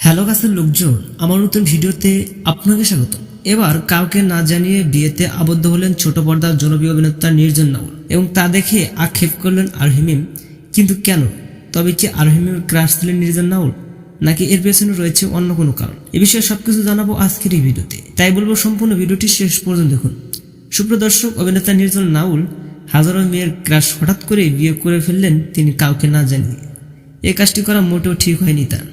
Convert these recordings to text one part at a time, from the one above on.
Hello কাছের লোকজন, আমার নতুন ভিডিওতে আপনাকে স্বাগত। এবার কাউকে না জানিয়ে বিয়েতে আবদ্ধ হলেন ছোট পর্দার জনপ্রিয় অভিনেতা নির্জন নাউল এবং তা দেখে আক্ষেপ করলেন আরহিমিম। কিন্তু কেন? তবে কি আরহিমিম ক্রাশ ছিলেন নির্জন নাউল নাকি এর পেছনে রয়েছে অন্য কোনো কারণ? এ বিষয়ে সবকিছু জানাব আজকের এই ভিডিওতে। তাই বলব সম্পূর্ণ ভিডিওটি শেষ পর্যন্ত দেখুন। সুপ্রদর্শক অভিনেতা নির্জন নাউল হাজারো মেয়ের ক্রাশ হঠাৎ করে বিয়ে করে ফেললেন তিনি কাউকে না জানিয়ে। এই কাজটি করা মোটেও ঠিক হয়নি তার,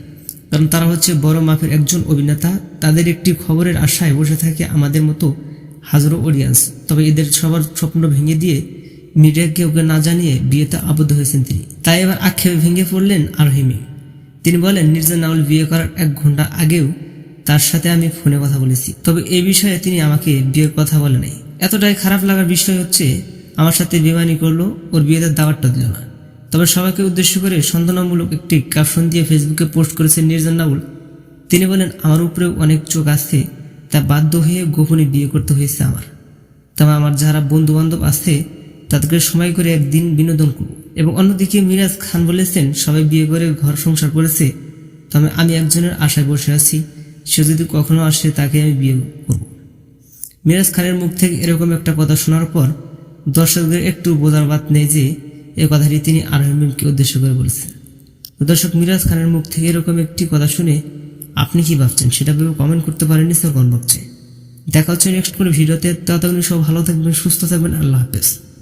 কারণ তারা হচ্ছে বড় মাপের একজন অভিনেতা। তাদের একটি খবরের আশায় বসে থাকে আমাদের মতো হাজারো অডিয়েন্স তবে এদের সবার স্বপ্ন ভেঙে দিয়ে মিডিয়াকে ওকে না জানিয়ে বিয়েতে আবদ্ধ হয়েছেন তিনি। তাই এবার আক্ষেপে ভেঙে পড়লেন আরহিমি। তিনি বলেন নির্জা নাউল বিয়ে করার এক ঘণ্টা আগেও তার সাথে আমি ফোনে কথা বলেছি। তবে এই বিষয়ে তিনি আমাকে বিয়ের কথা বলে নাই। এতটাই খারাপ লাগার বিষয় হচ্ছে, আমার সাথে বেমানি করল, ওর বিয়েতে দাওয়াতটা দিল না। তবে সবাইকে উদ্দেশ্য করে সন্দেহমূলক একটি ক্যাপশন দিয়ে ফেসবুকে পোস্ট করেছেন নির্জন নাউল তিনি বলেন, আমার উপরেও অনেক চোখ আছে, তা বাধ্য হয়ে গোপনে বিয়ে করতে হয়েছে আমার। তবে আমার যারা বন্ধু বান্ধব আছে, তাদেরকে সময় করে একদিন বিনোদন করব। এবং অন্যদিকে মিরাজ খান বলেছেন, সবাই বিয়ে করে ঘর সংসার করেছে, তবে আমি একজনের আশায় বসে আছি, সে যদি কখনো আসে তাকে আমি বিয়ে করব। মিরাজ খানের মুখ থেকে এরকম একটা কথা শোনার পর দর্শকদের একটু বোঝার বাদ নেই যে এই কথাটি তিনি আরহামকে উদ্দেশ্য করে বলেছেন। দর্শক, মিরাজ খানের মুখ থেকে এরকম একটি কথা শুনে আপনি কি ভাবছেন? সেটা ভেবে কমেন্ট করতে পারেননি, স্যার বক্সে দেখা হচ্ছে নেক্সট কোনো ভিডিওতে। ততক্ষণ সব ভালো থাকবেন, সুস্থ থাকবেন। আল্লাহ হাফেজ।